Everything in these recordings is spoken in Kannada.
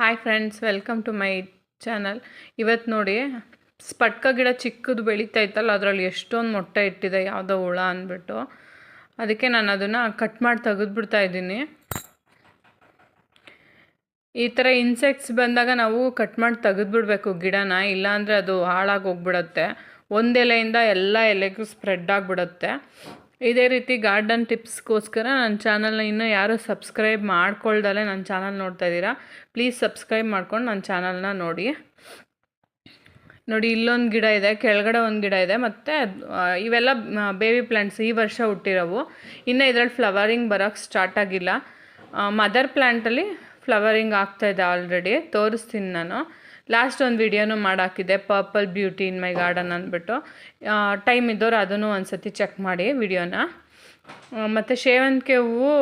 Hi friends welcome to my channel ಇವತ್ತು ನೋಡಿ, ಸ್ಪಟ್ಕ ಗಿಡ ಚಿಕ್ಕದು ಬೆಳೀತಾ ಇತ್ತಲ್ಲ, ಅದರಲ್ಲಿ ಎಷ್ಟೊಂದು ಮೊಟ್ಟೆ ಇಟ್ಟಿದೆ, ಯಾವುದೋ ಹುಳ ಅಂದ್ಬಿಟ್ಟು. ಅದಕ್ಕೆ ನಾನು ಅದನ್ನು ಕಟ್ ಮಾಡಿ ತೆಗೆದ್ಬಿಡ್ತಾ ಇದ್ದೀನಿ. ಈ ಥರ ಇನ್ಸೆಕ್ಟ್ಸ್ ಬಂದಾಗ ನಾವು ಕಟ್ ಮಾಡಿ ತೆಗೆದ್ಬಿಡ್ಬೇಕು ಗಿಡನ, ಇಲ್ಲಾಂದರೆ ಅದು ಹಾಳಾಗಿ ಹೋಗ್ಬಿಡತ್ತೆ. ಒಂದು ಎಲೆಯಿಂದ ಎಲ್ಲ ಎಲೆಗೂ ಸ್ಪ್ರೆಡ್ ಆಗಿಬಿಡುತ್ತೆ. ಇದೇ ರೀತಿ ಗಾರ್ಡನ್ ಟಿಪ್ಸ್ಗೋಸ್ಕರ ನನ್ನ ಚಾನಲ್ನ ಇನ್ನೂ ಯಾರು ಸಬ್ಸ್ಕ್ರೈಬ್ ಮಾಡ್ಕೊಳ್ದಲ್ಲೇ ನನ್ನ ಚಾನಲ್ ನೋಡ್ತಾ ಇದ್ದೀರಾ, ಪ್ಲೀಸ್ ಸಬ್ಸ್ಕ್ರೈಬ್ ಮಾಡ್ಕೊಂಡು ನನ್ನ ಚಾನಲ್ನ ನೋಡಿ. ನೋಡಿ, ಇಲ್ಲೊಂದು ಗಿಡ ಇದೆ, ಕೆಳಗಡೆ ಒಂದು ಗಿಡ ಇದೆ, ಮತ್ತು ಇವೆಲ್ಲ ಬೇಬಿ ಪ್ಲ್ಯಾಂಟ್ಸ್ ಈ ವರ್ಷ ಹುಟ್ಟಿರೋವು. ಇನ್ನು ಇದರಲ್ಲಿ ಫ್ಲವರಿಂಗ್ ಬರೋಕ್ಕೆ ಸ್ಟಾರ್ಟ್ ಆಗಿಲ್ಲ. ಮದರ್ ಪ್ಲ್ಯಾಂಟಲ್ಲಿ ಫ್ಲವರಿಂಗ್ ಆಗ್ತಾಯಿದೆ ಆಲ್ರೆಡಿ, ತೋರಿಸ್ತೀನಿ ನಾನು. ಲಾಸ್ಟ್ ಒಂದು ವಿಡಿಯೋನು ಮಾಡಾಕಿದೆ purple beauty in my garden ಅಂದ್ಬಿಟ್ಟು. ಟೈಮ್ ಇದ್ದವ್ರು ಅದನ್ನು ಒಂದು ಸತಿ ಚೆಕ್ ಮಾಡಿ ವಿಡಿಯೋನ. ಮತ್ತು ಸೇವಂತಿಗೆ ಹೂವು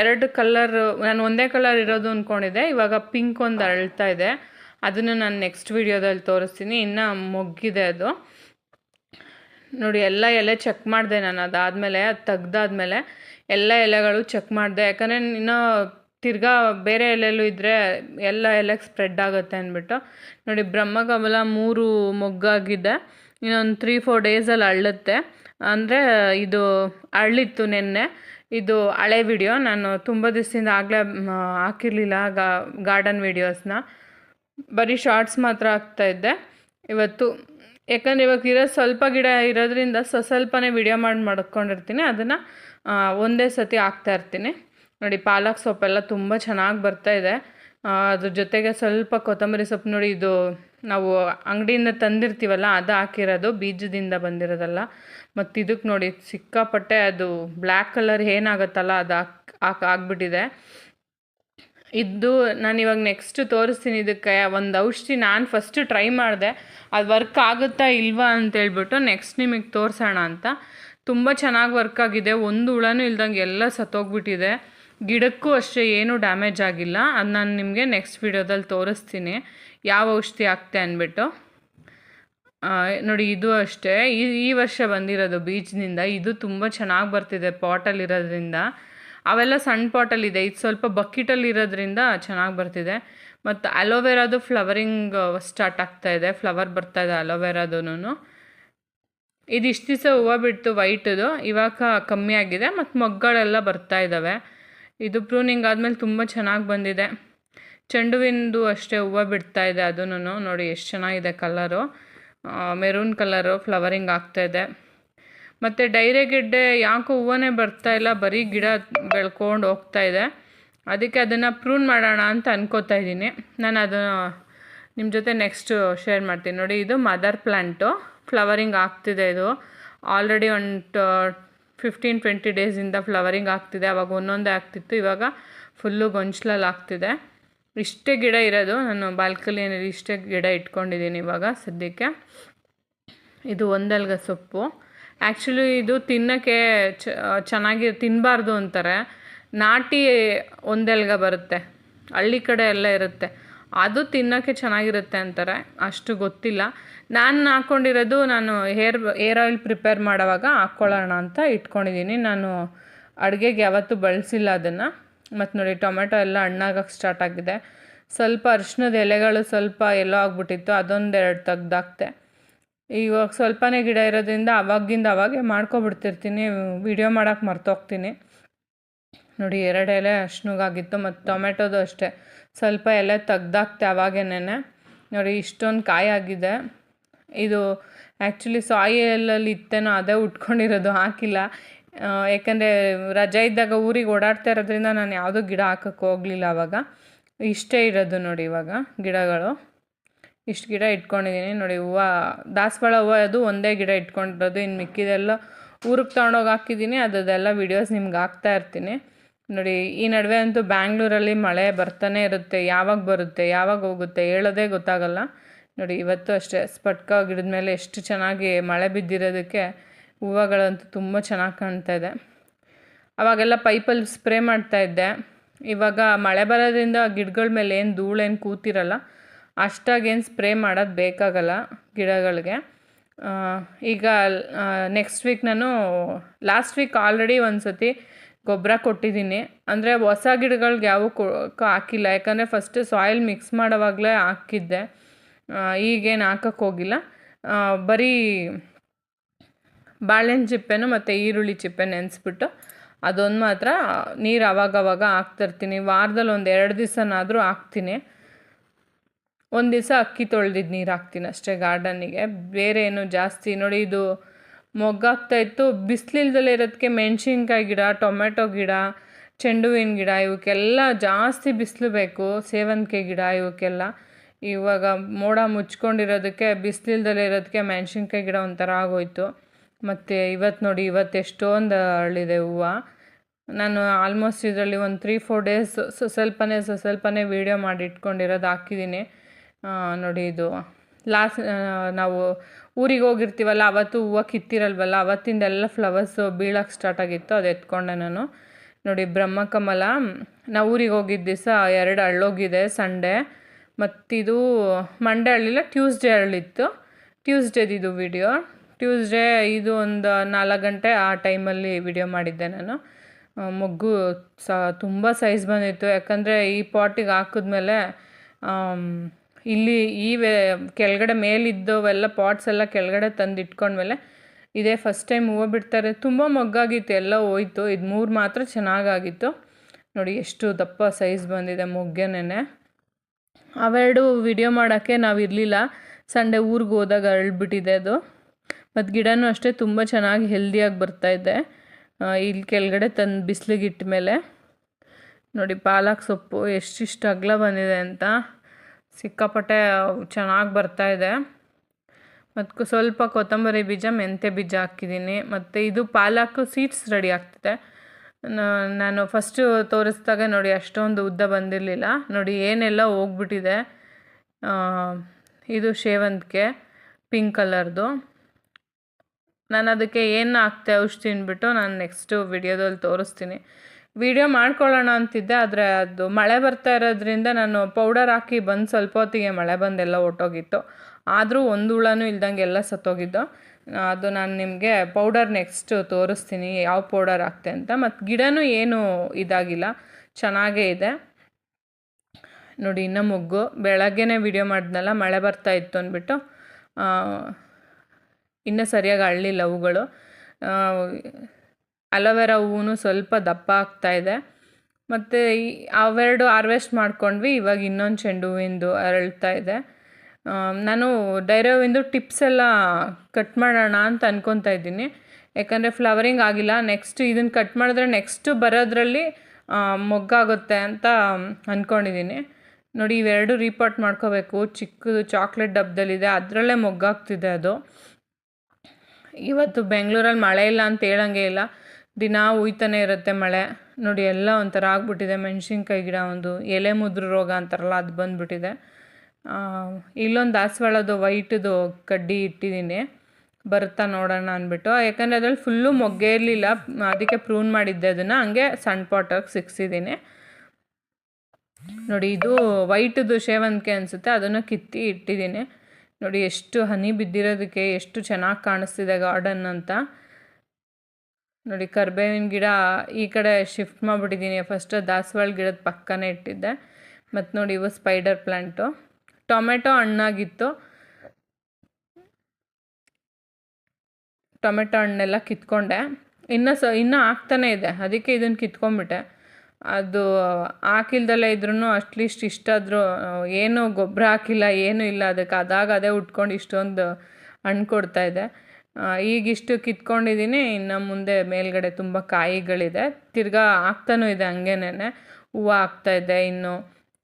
ಎರಡು ಕಲರ್ ನಾನು ಒಂದೇ ಕಲರ್ ಇರೋದು ಅಂದ್ಕೊಂಡಿದ್ದೆ ಇವಾಗ ಪಿಂಕ್ ಒಂದು ಅರಳ್ತಾ ಇದೆ. ಅದನ್ನು ನಾನು ನೆಕ್ಸ್ಟ್ ವಿಡಿಯೋದಲ್ಲಿ ತೋರಿಸ್ತೀನಿ. ಇನ್ನು ಮೊಗ್ಗಿದೆ ಅದು. ನೋಡಿ, ಎಲ್ಲ ಎಲೆ ಚೆಕ್ ಮಾಡಿದೆ ನಾನು ಅದಾದಮೇಲೆ, ಅದು ತೆಗ್ದಾದ್ಮೇಲೆ ಎಲ್ಲ ಎಲೆಗಳು ಚೆಕ್ ಮಾಡಿದೆ. ಯಾಕಂದರೆ ಇನ್ನೂ ತಿರ್ಗಾ ಬೇರೆ ಎಲ್ಲೆಲ್ಲೂ ಇದ್ದರೆ ಎಲ್ಲ ಎಲೆಗೆ ಸ್ಪ್ರೆಡ್ ಆಗುತ್ತೆ ಅಂದ್ಬಿಟ್ಟು. ನೋಡಿ ಬ್ರಹ್ಮಕಮಲ ಮೂರು ಮೊಗ್ಗಾಗಿದೆ. ಇನ್ನೊಂದು ತ್ರೀ ಫೋರ್ ಡೇಸಲ್ಲಿ ಅರಳುತ್ತೆ ಅಂದರೆ ಇದು ಅರಳಿತ್ತು ನಿನ್ನೆ. ಇದು ಹಳೆ ವಿಡಿಯೋ ನಾನು ತುಂಬ ದಿವಸದಿಂದ ಆಗಲೇ ಹಾಕಿರಲಿಲ್ಲ ಗಾರ್ಡನ್ ವಿಡಿಯೋಸ್ನ ಬರೀ ಶಾರ್ಟ್ಸ್ ಮಾತ್ರ ಹಾಕ್ತಾಯಿದ್ದೆ ಇವತ್ತು, ಯಾಕಂದರೆ ಇವಾಗ ಇರೋ ಸ್ವಲ್ಪ ಗಿಡ ಇರೋದ್ರಿಂದ ಸ್ವ ಸ್ವಲ್ಪನೇ ವಿಡಿಯೋ ಮಾಡಿ, ಮಾಡ್ಕೊಂಡಿರ್ತೀನಿ. ಅದನ್ನು ಒಂದೇ ಸತಿ ಹಾಕ್ತಾಯಿರ್ತೀನಿ ನೋಡಿ, ಪಾಲಕ್ ಸೊಪ್ಪೆಲ್ಲ ತುಂಬ ಚೆನ್ನಾಗಿ ಬರ್ತಾ ಇದೆ. ಅದ್ರ ಜೊತೆಗೆ ಸ್ವಲ್ಪ ಕೊತ್ತಂಬರಿ ಸೊಪ್ಪು ನೋಡಿ, ಇದು ನಾವು ಅಂಗಡಿಯಿಂದ ತಂದಿರ್ತೀವಲ್ಲ, ಅದು ಹಾಕಿರೋದು, ಬೀಜದಿಂದ ಬಂದಿರೋದಲ್ಲ. ಮತ್ತು ಇದಕ್ಕೆ ನೋಡಿ, ಸಿಕ್ಕಾಪಟ್ಟೆ ಅದು ಬ್ಲ್ಯಾಕ್ ಕಲರ್ ಏನಾಗುತ್ತಲ್ಲ, ಅದು ಹಾಕ್ ಆಗ್ಬಿಟ್ಟಿದೆ. ಇದು ನಾನು ಇವಾಗ ನೆಕ್ಸ್ಟ್ ತೋರಿಸ್ತೀನಿ ಇದಕ್ಕೆ, ಒಂದು ಔಷಧಿ ನಾನು ಫಸ್ಟು ಟ್ರೈ ಮಾಡಿದೆ. ಅದು ವರ್ಕ್ ಆಗುತ್ತಾ ಇಲ್ವಾ ಅಂತೇಳ್ಬಿಟ್ಟು ನೆಕ್ಸ್ಟ್ ನಿಮಗೆ ತೋರಿಸೋಣ ಅಂತ. ತುಂಬ ಚೆನ್ನಾಗಿ ವರ್ಕ್ ಆಗಿದೆ, ಒಂದು ಹುಳನೂ ಇಲ್ದಂಗೆ ಎಲ್ಲ ಸತ್ತೋಗ್ಬಿಟ್ಟಿದೆ. ಗಿಡಕ್ಕೂ ಅಷ್ಟೇ ಏನೂ ಡ್ಯಾಮೇಜ್ ಆಗಿಲ್ಲ. ಅದು ನಾನು ನಿಮಗೆ ನೆಕ್ಸ್ಟ್ ವಿಡಿಯೋದಲ್ಲಿ ತೋರಿಸ್ತೀನಿ. ಯಾವ ಔಷಧಿ ಹಾಕ್ತೆ ಅಂದ್ಬಿಟ್ಟು. ನೋಡಿ ಇದು ಅಷ್ಟೇ. ಈ ವರ್ಷ ಬಂದಿರೋದು ಬೀಜದಿಂದ. ಇದು ತುಂಬ ಚೆನ್ನಾಗಿ ಬರ್ತಿದೆ ಪಾಟಲ್ಲಿರೋದ್ರಿಂದ. ಅವೆಲ್ಲ ಸಣ್ಣ ಪಾಟಲ್ಲಿದೆ. ಇದು ಸ್ವಲ್ಪ ಬಕೆಟಲ್ಲಿ ಇರೋದ್ರಿಂದ ಚೆನ್ನಾಗಿ ಬರ್ತಿದೆ. ಮತ್ತು ಅಲೋವೆರಾದು ಫ್ಲವರಿಂಗ್ ಸ್ಟಾರ್ಟ್ ಆಗ್ತಾ ಇದೆ. ಫ್ಲವರ್ ಬರ್ತಾ ಇದೆ ಅಲೋವೆರಾದೂ ಇದು ಇಷ್ಟು ದಿವಸ ಹೂವು ಬಿಡ್ತು ವೈಟದು. ಇವಾಗ ಕಮ್ಮಿ ಆಗಿದೆ. ಮತ್ತು ಮೊಗ್ಗಳೆಲ್ಲ ಬರ್ತಾ ಇದ್ದಾವೆ ಇದು ಪ್ರೂನಿಂಗ್ ಆದಮೇಲೆ ತುಂಬ ಚೆನ್ನಾಗಿ ಬಂದಿದೆ. ಚೆಂಡುವಿಂದು ಅಷ್ಟೇ ಹೂವು ಬಿಡ್ತಾ ಇದೆ ಅದನ್ನು. ನೋಡಿ ಎಷ್ಟು ಚೆನ್ನಾಗಿದೆ ಕಲರು. ಮೆರೂನ್ ಕಲರು, ಫ್ಲವರಿಂಗ್ ಇದೆ. ಮತ್ತು ಡೈರೆ ಗಿಡ್ಡೆ ಯಾಕೋ ಹೂವನೇ ಬರ್ತಾ ಇಲ್ಲ, ಬರೀ ಗಿಡ ಬೆಳ್ಕೊಂಡು ಹೋಗ್ತಾ ಇದೆ. ಅದಕ್ಕೆ ಅದನ್ನು ಪ್ರೂನ್ ಮಾಡೋಣ ಅಂತ ಅನ್ಕೋತಾ ಇದ್ದೀನಿ. ನಾನು ಅದನ್ನು ನಿಮ್ಮ ಜೊತೆ ನೆಕ್ಸ್ಟು ಶೇರ್ ಮಾಡ್ತೀನಿ. ನೋಡಿ ಇದು ಮದರ್ ಪ್ಲ್ಯಾಂಟು ಫ್ಲವರಿಂಗ್ ಆಗ್ತಿದೆ ಇದು. ಆಲ್ರೆಡಿ ಒಂದು ಫಿಫ್ಟೀನ್ ಟ್ವೆಂಟಿ ಡೇಸಿಂದ ಫ್ಲವರಿಂಗ್ ಆಗ್ತಿದೆ, ಅವಾಗ ಒಂದೊಂದೇ ಆಗ್ತಿತ್ತು. ಇವಾಗ ಫುಲ್ಲು ಗೊಂಚಲಲ್ಲಿ ಆಗ್ತಿದೆ. ಇಷ್ಟೇ ಗಿಡ ಇರೋದು. ನಾನು ಬಾಲ್ಕನಿಯಲ್ಲಿ ಇಷ್ಟೇ ಗಿಡ ಇಟ್ಕೊಂಡಿದ್ದೀನಿ ಇವಾಗ ಸದ್ಯಕ್ಕೆ. ಇದು ಒಂದಲ್ಗ ಸೊಪ್ಪು. ಆ್ಯಕ್ಚುಲಿ ಇದು ತಿನ್ನೋಕ್ಕೆ ಚೆನ್ನಾಗಿ ತಿನ್ನಬಾರ್ದು ಅಂತಾರೆ. ನಾಟಿ ಒಂದೆಲ್ಗ ಬರುತ್ತೆ. ಹಳ್ಳಿ ಕಡೆ ಎಲ್ಲ ಇರುತ್ತೆ. ಅದು ತಿನ್ನೋಕ್ಕೆ ಚೆನ್ನಾಗಿರುತ್ತೆ ಅಂತಾರೆ, ಅಷ್ಟು ಗೊತ್ತಿಲ್ಲ. ನಾನು ಹಾಕ್ಕೊಂಡಿರೋದು ನಾನು ಹೇರ್ ಏರ್ ಆಯಿಲ್ ಪ್ರಿಪೇರ್ ಮಾಡೋವಾಗ ಹಾಕ್ಕೊಳ್ಳೋಣ ಅಂತ ಇಟ್ಕೊಂಡಿದ್ದೀನಿ. ನಾನು ಅಡುಗೆಗೆ ಯಾವತ್ತೂ ಬಳಸಿಲ್ಲ ಅದನ್ನು. ಮತ್ತು ನೋಡಿ, ಟೊಮೆಟೊ ಎಲ್ಲ ಹಣ್ಣಾಗಕ್ಕೆ ಸ್ಟಾರ್ಟ್ ಆಗಿದೆ. ಸ್ವಲ್ಪ ಅರಿಶಿನದ ಎಲೆಗಳು ಸ್ವಲ್ಪ ಎಲ್ಲೋ ಆಗಿಬಿಟ್ಟಿತ್ತು, ಅದೊಂದೆರಡು ತೆಗ್ದಾಕ್ತೆ. ಇವಾಗ ಸ್ವಲ್ಪನೇ ಗಿಡ ಇರೋದ್ರಿಂದ ಅವಾಗಿಂದ ಅವಾಗೆ ಮಾಡ್ಕೊಬಿಡ್ತಿರ್ತೀನಿ. ವಿಡಿಯೋ ಮಾಡೋಕೆ ಮರ್ತೋಗ್ತೀನಿ. ನೋಡಿ ಎರಡು ಎಲೆ ಅರ್ಶಿನಗಾಗಿತ್ತು ಮತ್ತು ಟೊಮೆಟೊದು ಅಷ್ಟೇ. ಸ್ವಲ್ಪ ಎಲ್ಲ ತೆಗ್ದಾಕ್ತೆ ಅವಾಗೇನೆ ನೋಡಿ, ಇಷ್ಟೊಂದು ಕಾಯಿ ಆಗಿದೆ ಇದು ಆ್ಯಕ್ಚುಲಿ ಸಾಯಿಲಲ್ಲಿ ಇತ್ತೇನೋ ಅದೇ ಉಟ್ಕೊಂಡಿರೋದು, ಹಾಕಿಲ್ಲ. ಯಾಕಂದರೆ ರಜೆ ಇದ್ದಾಗ ಊರಿಗೆ ಓಡಾಡ್ತಾ ಇರೋದ್ರಿಂದ ನಾನು ಯಾವುದೂ ಗಿಡ ಹಾಕೋಕೆ ಹೋಗಲಿಲ್ಲ ಆವಾಗ ಇಷ್ಟೇ ಇರೋದು ನೋಡಿ ಇವಾಗ ಗಿಡಗಳು. ಇಷ್ಟು ಗಿಡ ಇಟ್ಕೊಂಡಿದ್ದೀನಿ ನೋಡಿ, ಹೂವು, ದಾಸವಾಳ ಹೂವು ಅದು ಒಂದೇ ಗಿಡ ಇಟ್ಕೊಂಡಿರೋದು. ಇನ್ನು ಮಿಕ್ಕಿದೆಲ್ಲ ಊರಿಗೆ ತೊಗೊಂಡೋಗಿ ಹಾಕಿದ್ದೀನಿ ಅದೆಲ್ಲ ವೀಡಿಯೋಸ್ ನಿಮ್ಗೆ ಹಾಕ್ತಾ ಇರ್ತೀನಿ. ನೋಡಿ, ಈ ನಡುವೆ ಅಂತೂ ಬ್ಯಾಂಗ್ಳೂರಲ್ಲಿ ಮಳೆ ಬರ್ತಾನೆ ಇರುತ್ತೆ, ಯಾವಾಗ ಬರುತ್ತೆ, ಯಾವಾಗ ಹೋಗುತ್ತೆ ಹೇಳೋದೇ ಗೊತ್ತಾಗಲ್ಲ. ನೋಡಿ, ಇವತ್ತು ಅಷ್ಟೇ ಸ್ಪಟ್ಕ ಗಿಡದ ಮೇಲೆ ಎಷ್ಟು ಚೆನ್ನಾಗಿ ಮಳೆ ಬಿದ್ದಿರೋದಕ್ಕೆ ಹೂವುಗಳಂತೂ ತುಂಬ ಚೆನ್ನಾಗಿ ಕಾಣ್ತಾ ಇದೆ. ಅವಾಗೆಲ್ಲ ಪೈಪಲ್ಲಿ ಸ್ಪ್ರೇ ಮಾಡ್ತಾ ಇದ್ದೆ. ಇವಾಗ ಮಳೆ ಬರೋದ್ರಿಂದ ಗಿಡಗಳ ಮೇಲೆ ಏನು ಧೂಳೇನು ಕೂತಿರಲ್ಲ ಅಷ್ಟಾಗೇನು ಸ್ಪ್ರೇ ಮಾಡೋದು ಬೇಕಾಗಲ್ಲ ಗಿಡಗಳಿಗೆ. ಈಗ ನೆಕ್ಸ್ಟ್ ವೀಕ್ ನಾನು ಲಾಸ್ಟ್ ವೀಕ್ ಆಲ್ರೆಡಿ ಒಂದು ಸತಿ ಗೊಬ್ಬರ ಕೊಟ್ಟಿದ್ದೀನಿ. ಅಂದರೆ ಹೊಸ ಗಿಡಗಳ್ಗೆ ಯಾವ ಹಾಕಿಲ್ಲ. ಯಾಕಂದರೆ ಫಸ್ಟ್ ಸಾಯಿಲ್ ಮಿಕ್ಸ್ ಮಾಡೋವಾಗಲೇ ಹಾಕಿದ್ದೆ. ಈಗೇನು ಹಾಕಕ್ಕೆ ಹೋಗಿಲ್ಲ. ಬರೀ ಬಾಳೆಹಣ್ಣು ಚಿಪ್ಪೆನು ಮತ್ತು ಈರುಳ್ಳಿ ಚಿಪ್ಪೆ ನೆನೆಸ್ಬಿಟ್ಟು ಅದೊಂದು ಮಾತ್ರ ನೀರು ಅವಾಗವಾಗ ಹಾಕ್ತಿರ್ತೀನಿ. ವಾರದಲ್ಲಿ ಒಂದು ಎರಡು ದಿವಸನಾದರೂ ಹಾಕ್ತೀನಿ. ಒಂದು ದಿವಸ ಅಕ್ಕಿ ತೊಳೆದಿದ್ದು ನೀರು ಹಾಕ್ತೀನಿ ಅಷ್ಟೇ ಗಾರ್ಡನ್ನಿಗೆ ಬೇರೆ ಏನು ಜಾಸ್ತಿ ನೋಡಿ ಇದು ಮೊಗ್ಗಾಗ್ತಾ ಇತ್ತು ಬಿಸಿಲಿಲ್ದಲೇ ಇರೋದಕ್ಕೆ ಮೆಣಸಿನ್ಕಾಯಿ ಗಿಡ ಟೊಮೆಟೊ ಗಿಡ ಚೆಂಡು ಹೂವಿನ ಗಿಡ ಇವಕ್ಕೆಲ್ಲ ಜಾಸ್ತಿ ಬಿಸಿಲು ಬೇಕು. ಸೇವಂತಿಗೆ ಗಿಡ ಇವಕ್ಕೆಲ್ಲ. ಇವಾಗ ಮೋಡ ಮುಚ್ಕೊಂಡಿರೋದಕ್ಕೆ, ಬಿಸಿಲಿಲ್ದಲೇ ಇರೋದಕ್ಕೆ ಮೆಣಸಿನ್ಕಾಯಿ ಗಿಡ ಒಂಥರ ಆಗೋಯ್ತು. ಮತ್ತು ಇವತ್ತು ನೋಡಿ ಇವತ್ತು ಎಷ್ಟೊಂದು ಅರಳಿದೆ ಹೂವು. ನಾನು ಆಲ್ಮೋಸ್ಟ್ ಇದರಲ್ಲಿ ಒಂದು ತ್ರೀ ಫೋರ್ ಡೇಸ್ ಸ್ವಲ್ಪನೇ ಸ್ವಲ್ಪನೇ ವೀಡಿಯೋ ಮಾಡಿ ಇಟ್ಕೊಂಡಿರೋದು ಹಾಕಿದ್ದೀನಿ. ನೋಡಿ ಇದು. ಲಾಸ್ಟ್ ನಾವು ಊರಿಗೆ ಹೋಗಿರ್ತೀವಲ್ಲ, ಅವತ್ತು ಹೂವು ಕಿತ್ತಿರಲ್ವಲ್ಲ, ಅವತ್ತಿಂದೆಲ್ಲ ಫ್ಲವರ್ಸು ಬೀಳಕ್ಕೆ ಸ್ಟಾರ್ಟ್ ಆಗಿತ್ತು, ಅದು ಎತ್ಕೊಂಡೆ ನಾನು. ನೋಡಿ, ಬ್ರಹ್ಮಕಮಲ, ನಾವು ಊರಿಗೆ ಹೋಗಿದ್ದ ದಿವಸ ಎರಡು ಅಳ್ಳೋಗಿದೆ ಸಂಡೇ. ಮತ್ತಿದು ಮಂಡೇ ಹಳ್ಳಿಲ್ಲ ಟ್ಯೂಸ್ಡೇ ಹಳ್ಳಿತ್ತು. ಟ್ಯೂಸ್ಡೇದಿದು ವಿಡಿಯೋ ಟ್ಯೂಸ್ಡೇ ಇದು ಒಂದು ನಾಲ್ಕು ಗಂಟೆ ಆ ಟೈಮಲ್ಲಿ ವಿಡಿಯೋ ಮಾಡಿದ್ದೆ ನಾನು. ಮೊಗ್ಗು ಸ, ತುಂಬ ಸೈಜ್ ಬಂದಿತ್ತು. ಯಾಕಂದರೆ ಈ ಪಾಟಿಗೆ ಹಾಕಿದ್ಮೇಲೆ ಇಲ್ಲಿ ಈ ವೇ, ಕೆಳಗಡೆ ಮೇಲಿದ್ದವೆಲ್ಲ ಪಾಟ್ಸ್ ಎಲ್ಲ ಕೆಳಗಡೆ ತಂದು ಇಟ್ಕೊಂಡ್ಮೇಲೆ ಇದೇ ಫಸ್ಟ್ ಟೈಮ್ ಹೂವು ಬಿಡ್ತಾರೆ. ತುಂಬ ಮೊಗ್ಗಾಗಿತ್ತು, ಎಲ್ಲ ಹೋಯ್ತು. ಇದು ಮೂರು ಮಾತ್ರ ಚೆನ್ನಾಗಾಗಿತ್ತು. ನೋಡಿ ಎಷ್ಟು ದಪ್ಪ ಸೈಜ್ ಬಂದಿದೆ ಮೊಗ್ಗೆನೇ ಅವೆರಡು ವಿಡಿಯೋ ಮಾಡೋಕ್ಕೆ ನಾವು ಇರಲಿಲ್ಲ. ಸಂಡೇ ಊರಿಗೆ ಹೋದಾಗ ಅರಳ್ಬಿಟ್ಟಿದೆ ಅದು. ಮತ್ತು ಗಿಡನೂ ಅಷ್ಟೇ ತುಂಬ ಚೆನ್ನಾಗಿ ಹೆಲ್ದಿಯಾಗಿ ಬರ್ತಾಯಿದೆ ಇಲ್ಲಿ ಕೆಳಗಡೆ ತಂದು ಬಿಸಿಲಿಗೆ ಇಟ್ಟ ಮೇಲೆ ನೋಡಿ ಪಾಲಕ್ ಸೊಪ್ಪು ಎಷ್ಟಿಷ್ಟು ಅಗಲ ಬಂದಿದೆ ಅಂತ. ಸಿಕ್ಕಾಪಟ್ಟೆ ಚೆನ್ನಾಗಿ ಬರ್ತಾಯಿದೆ ಮತ್ತು ಸ್ವಲ್ಪ ಕೊತ್ತಂಬರಿ ಬೀಜ, ಮೆಂತ್ಯ ಬೀಜ ಹಾಕಿದ್ದೀನಿ. ಮತ್ತು ಇದು ಪಾಲಕ್ ಸೀಡ್ಸ್ ರೆಡಿ ಆಗ್ತಿದೆ. ನಾನು ಫಸ್ಟು ತೋರಿಸಿದಾಗ ನೋಡಿ ಅಷ್ಟೊಂದು ಉದ್ದ ಬಂದಿರಲಿಲ್ಲ. ನೋಡಿ ಏನೆಲ್ಲ ಹೋಗ್ಬಿಟ್ಟಿದೆ. ಇದು ಸೇವಂತಿಗೆ ಪಿಂಕ್ ಕಲರ್ದು. ನಾನು ಅದಕ್ಕೆ ಏನು ಹಾಕ್ತೆ ಔಷಧಿ ಅಂದ್ಬಿಟ್ಟು ನಾನು ನೆಕ್ಸ್ಟು ವಿಡಿಯೋದಲ್ಲಿ ತೋರಿಸ್ತೀನಿ. ವಿಡಿಯೋ ಮಾಡ್ಕೊಳ್ಳೋಣ ಅಂತಿದ್ದೆ, ಆದರೆ ಅದು ಮಳೆ ಬರ್ತಾ ಇರೋದ್ರಿಂದ ನಾನು ಪೌಡರ್ ಹಾಕಿ ಬಂದು ಸ್ವಲ್ಪ ಹೊತ್ತಿಗೆ ಮಳೆ ಬಂದೆಲ್ಲ ಹೊಟ್ಟೋಗಿತ್ತು ಆದರೂ ಒಂದು ಹುಳನೂ ಇಲ್ದಂಗೆ ಎಲ್ಲ ಸತ್ತೋಗಿದ್ದು. ಅದು ನಾನು ನಿಮಗೆ ಪೌಡರ್ ನೆಕ್ಸ್ಟ್ ತೋರಿಸ್ತೀನಿ, ಯಾವ ಪೌಡರ್ ಹಾಕ್ತೆ ಅಂತ. ಮತ್ತು ಗಿಡನೂ ಏನು ಇದಾಗಿಲ್ಲ, ಚೆನ್ನಾಗೇ ಇದೆ. ನೋಡಿ, ಇನ್ನು ಮೊಗ್ಗು. ಬೆಳಗ್ಗೆನೇ ವಿಡಿಯೋ ಮಾಡಿದ್ನಲ್ಲ, ಮಳೆ ಬರ್ತಾ ಇತ್ತು ಅಂದ್ಬಿಟ್ಟು. ಇನ್ನೂ ಸರಿಯಾಗಿ ಅಳ್ಳಿಲ್ಲ ಹೂಗಳು ಅಲೋವೆರಾ ಹೂವು ಸ್ವಲ್ಪ ದಪ್ಪ ಆಗ್ತಾ ಇದೆ. ಮತ್ತು ಈ ಅವೆರಡು ಹಾರ್ವೆಸ್ಟ್ ಮಾಡ್ಕೊಂಡ್ವಿ, ಇವಾಗ ಇನ್ನೊಂದು ಚೆಂಡು ಹೂವಿಂದು ಅರಳ್ತಾ ಇದೆ. ನಾನು ಡೈರೆ ಟಿಪ್ಸ್ ಎಲ್ಲ ಕಟ್ ಮಾಡೋಣ ಅಂತ ಅನ್ಕೊತಾ ಇದ್ದೀನಿ. ಯಾಕಂದರೆ ಫ್ಲವರಿಂಗ್ ಆಗಿಲ್ಲ, ನೆಕ್ಸ್ಟ್ ಇದನ್ನು ಕಟ್ ಮಾಡಿದ್ರೆ ನೆಕ್ಸ್ಟು ಬರೋದ್ರಲ್ಲಿ ಮೊಗ್ಗಾಗುತ್ತೆ ಅಂತ ಅಂದ್ಕೊಂಡಿದ್ದೀನಿ ನೋಡಿ, ಇವೆರಡು ರೀಪಾಟ್ ಮಾಡ್ಕೋಬೇಕು. ಚಿಕ್ಕದು ಚಾಕ್ಲೇಟ್ ಡಬ್ಬದಲ್ಲಿದೆ ಅದರಲ್ಲೇ ಮೊಗ್ಗಾಗ್ತಿದೆ ಅದು. ಇವತ್ತು ಬೆಂಗಳೂರಲ್ಲಿ ಮಳೆ ಇಲ್ಲ ಅಂತ ಹೇಳಂಗೆ ಇಲ್ಲ. ದಿನ ಉಯ್ತಾನೆ ಇರುತ್ತೆ ಮಳೆ. ನೋಡಿ, ಎಲ್ಲ ಒಂಥರ ಆಗಿಬಿಟ್ಟಿದೆ. ಮೆಣಸಿನ್ಕಾಯಿ ಗಿಡ ಒಂದು ಎಲೆ ಮುದ್ರು ರೋಗ ಅಂತಾರಲ್ಲ, ಅದು ಬಂದುಬಿಟ್ಟಿದೆ. ಇಲ್ಲೊಂದು ದಾಸವಾಳದು ವೈಟದು ಕಡ್ಡಿ ಇಟ್ಟಿದ್ದೀನಿ. ಬರುತ್ತಾ ನೋಡೋಣ ಅಂದ್ಬಿಟ್ಟು. ಯಾಕಂದರೆ ಅದ್ರಲ್ಲಿ ಫುಲ್ಲು ಮೊಗ್ಗೆ ಇರಲಿಲ್ಲ. ಅದಕ್ಕೆ ಪ್ರೂನ್ ಮಾಡಿದ್ದೆ ಅದನ್ನು. ಹಂಗೆ ಸಣ್ಣ ಪಾಟಾಗಿ ಸಿಕ್ಸಿದ್ದೀನಿ. ನೋಡಿ, ಇದು ವೈಟದು ಸೇವಂತಿಕೆ ಅನಿಸುತ್ತೆ. ಅದನ್ನು ಕಿತ್ತಿ ಇಟ್ಟಿದ್ದೀನಿ. ನೋಡಿ, ಎಷ್ಟು ಹನಿ ಬಿದ್ದಿರೋದಕ್ಕೆ ಎಷ್ಟು ಚೆನ್ನಾಗಿ ಕಾಣಿಸ್ತಿದೆ ಗಾರ್ಡನ್ ಅಂತ. ನೋಡಿ, ಕರ್ಬೇವಿನ ಗಿಡ ಈ ಕಡೆ ಶಿಫ್ಟ್ ಮಾಡಿಬಿಟ್ಟಿದ್ದೀನಿ. ಫಸ್ಟ್ ದಾಸವಾಳ ಗಿಡದ ಪಕ್ಕನೇ ಇಟ್ಟಿದ್ದೆ. ಮತ್ತು ನೋಡಿ, ಇವು ಸ್ಪೈಡರ್ ಪ್ಲ್ಯಾಂಟು ಟೊಮೆಟೊ ಹಣ್ಣಾಗಿತ್ತು. ಟೊಮೆಟೊ ಹಣ್ಣೆಲ್ಲ ಕಿತ್ಕೊಂಡೆ. ಇನ್ನೂ ಸ, ಇನ್ನೂ ಆಗ್ತಾನೇ ಇದೆ. ಅದಕ್ಕೆ ಇದನ್ನು ಕಿತ್ಕೊಂಡ್ಬಿಟ್ಟೆ. ಅದು ಹಾಕಿಲ್ದಲ್ಲೇ ಇದ್ರೂ ಅಟ್ಲೀಸ್ಟ್ ಇಷ್ಟಾದರೂ, ಏನು ಗೊಬ್ಬರ ಹಾಕಿಲ್ಲ, ಏನೂ ಇಲ್ಲ. ಅದಕ್ಕೆ ಅದಾಗ ಅದೇ ಉಟ್ಕೊಂಡು ಇಷ್ಟೊಂದು ಹಣ್ಣು ಕೊಡ್ತಾಯಿದೆ ಈಗಿಷ್ಟು ಕಿತ್ಕೊಂಡಿದ್ದೀನಿ ಇನ್ನು ಮುಂದೆ ಮೇಲ್ಗಡೆ ತುಂಬ ಕಾಯಿಗಳಿದೆ. ತಿರ್ಗಾ ಆಗ್ತಾನೂ ಇದೆ ಹಂಗೇನೆ ಹೂವು ಇದೆ, ಇನ್ನು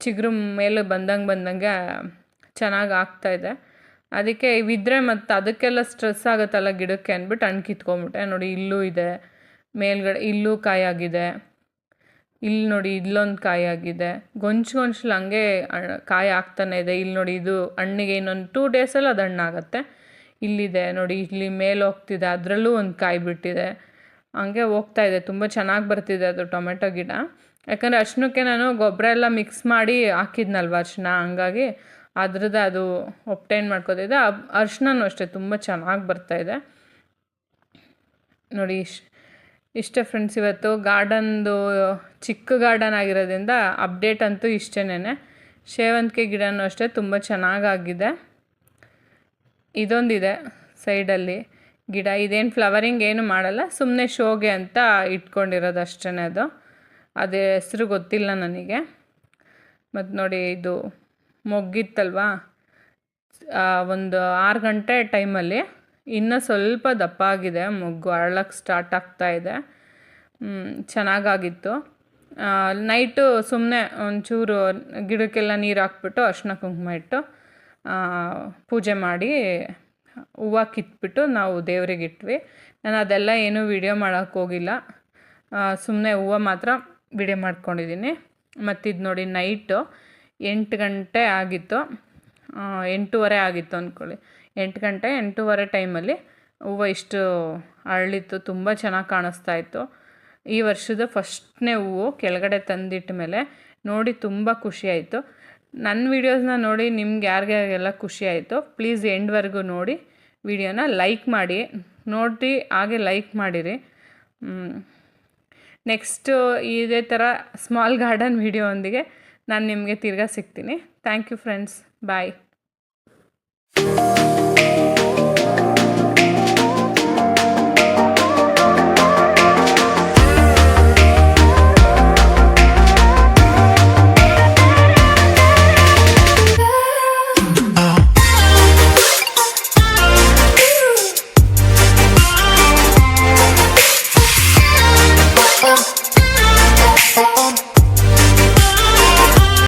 ಚಿಗುರು ಮೇಲೆ ಬಂದಂಗೆ ಬಂದಂಗೆ ಚೆನ್ನಾಗಿ ಆಗ್ತಾ ಇದೆ. ಅದಕ್ಕೆ ಇವಿದ್ರೆ ಮತ್ತು ಅದಕ್ಕೆಲ್ಲ ಸ್ಟ್ರೆಸ್ ಆಗುತ್ತಲ್ಲ ಗಿಡಕ್ಕೆ ಅಂದ್ಬಿಟ್ಟು ಹಣ್ಣು ಕಿತ್ಕೊಂಬಿಟ್ಟೆ. ನೋಡಿ ಇಲ್ಲೂ ಇದೆ, ಮೇಲ್ಗಡೆ ಇಲ್ಲೂ ಕಾಯಾಗಿದೆ. ಇಲ್ಲಿ ನೋಡಿ ಇಲ್ಲೊಂದು ಕಾಯಿ ಆಗಿದೆ ಗೊಂಚು ಗೊಂಚಲು ಹಂಗೆ ಕಾಯಿ ಆಗ್ತಾನೆ ಇದೆ. ಇಲ್ಲಿ ನೋಡಿ ಇದು ಹಣ್ಣಿಗೆ ಇನ್ನೊಂದು ಟೂ ಡೇಸಲ್ಲಿ ಅದು ಹಣ್ಣಾಗತ್ತೆ. ಇಲ್ಲಿದೆ, ನೋಡಿ, ಇಲ್ಲಿ ಮೇಲೆ ಹೋಗ್ತಿದೆ, ಅದರಲ್ಲೂ ಒಂದು ಕಾಯಿ ಬಿಟ್ಟಿದೆ. ಹಂಗೆ ಹೋಗ್ತಾ ಇದೆ, ತುಂಬ ಚೆನ್ನಾಗಿ ಬರ್ತಿದೆ ಅದು ಟೊಮೆಟೊ ಗಿಡ. ಯಾಕಂದರೆ ಅರ್ಶಿನಕ್ಕೆ ನಾನು ಗೊಬ್ಬರ ಎಲ್ಲ ಮಿಕ್ಸ್ ಮಾಡಿ ಹಾಕಿದ್ನಲ್ವ ಅರ್ಶಿನ ಹಂಗಾಗಿ ಅದ್ರದ್ದು ಅದು ಒಪ್ಟೈನ್ ಮಾಡ್ಕೋತಿದ್ದೆ. ಅರ್ಶಿನೂ ಅಷ್ಟೇ, ತುಂಬ ಚೆನ್ನಾಗಿ ಬರ್ತಾಯಿದೆ ನೋಡಿ ಇಶ್ ಇಷ್ಟೇ ಫ್ರೆಂಡ್ಸ್ ಇವತ್ತು ಗಾರ್ಡನ್ದು ಚಿಕ್ಕ ಗಾರ್ಡನ್ ಆಗಿರೋದ್ರಿಂದ ಅಪ್ಡೇಟ್ ಅಂತೂ ಇಷ್ಟೇನೆ ಸೇವಂತಿಗೆ ಗಿಡನೂ ಅಷ್ಟೇ, ತುಂಬ ಚೆನ್ನಾಗಾಗಿದೆ. ಇದೊಂದಿದೆ ಸೈಡಲ್ಲಿ ಗಿಡ. ಇದೇನು ಫ್ಲವರಿಂಗ್ ಏನು ಮಾಡಲ್ಲ ಸುಮ್ಮನೆ ಶೋಗೆ ಅಂತ ಇಟ್ಕೊಂಡಿರೋದು ಅಷ್ಟೇ ಅದು. ಅದೇ ಹೆಸರು ಗೊತ್ತಿಲ್ಲ ನನಗೆ. ಮತ್ತು ನೋಡಿ ಇದು ಮೊಗ್ಗಿತ್ತಲ್ವಾ? ಒಂದು ಆರು ಗಂಟೆ ಟೈಮಲ್ಲಿ ಇನ್ನೂ ಸ್ವಲ್ಪ ದಪ್ಪ ಆಗಿದೆ ಮೊಗ್ಗು ಅರಳಕ್ಕೆ ಸ್ಟಾರ್ಟ್ ಆಗ್ತಾ ಇದೆ. ಚೆನ್ನಾಗಾಗಿತ್ತು. ನೈಟು ಸುಮ್ಮನೆ ಒಂಚೂರು ಗಿಡಕ್ಕೆಲ್ಲ ನೀರು ಹಾಕ್ಬಿಟ್ಟು ಅರ್ಶಿನ ಕುಂಕುಮ ಇಟ್ಟು ಪೂಜೆ ಮಾಡಿ ಹೂವು ಕಿತ್ಬಿಟ್ಟು ನಾವು ದೇವ್ರಿಗೆ ಇಟ್ವಿ. ನಾನು ಅದೆಲ್ಲ ಏನೂ ವಿಡಿಯೋ ಮಾಡೋಕ್ಕೆ ಹೋಗಿಲ್ಲ. ಸುಮ್ಮನೆ ಹೂವು ಮಾತ್ರ ವಿಡಿಯೋ ಮಾಡ್ಕೊಂಡಿದ್ದೀನಿ. ಮತ್ತಿದು ನೋಡಿ ನೈಟು ಎಂಟು ಗಂಟೆ ಆಗಿತ್ತು. ಎಂಟೂವರೆ ಆಗಿತ್ತು ಅಂದ್ಕೊಳ್ಳಿ ಎಂಟು ಗಂಟೆ, ಎಂಟೂವರೆ ಟೈಮಲ್ಲಿ ಹೂವು ಇಷ್ಟು ಅರಳಿತ್ತು. ತುಂಬ ಚೆನ್ನಾಗಿ ಕಾಣಿಸ್ತಾ ಇತ್ತು. ಈ ವರ್ಷದ ಫಸ್ಟ್ನೇ ಹೂವು ಕೆಳಗಡೆ ತಂದಿಟ್ಟ ಮೇಲೆ ನೋಡಿ ತುಂಬ ಖುಷಿಯಾಯಿತು ನನ್ನ ವೀಡಿಯೋಸ್ನ ನೋಡಿ ನಿಮ್ಗೆ ಯಾರಿಗೆಲ್ಲ ಖುಷಿ ಆಯಿತು ಪ್ಲೀಸ್ ಎಂಡ್ವರೆಗೂ ನೋಡಿ ವಿಡಿಯೋನ ಲೈಕ್ ಮಾಡಿ. ನೋಡಿ ಹಾಗೆ ಲೈಕ್ ಮಾಡಿರಿ. ನೆಕ್ಸ್ಟು ಇದೇ ಥರ ಸ್ಮಾಲ್ ಗಾರ್ಡನ್ ವೀಡಿಯೋ ಒಂದಿಗೆ ನಾನು ನಿಮಗೆ ತಿರ್ಗಾ ಸಿಗ್ತೀನಿ. Thank you friends bye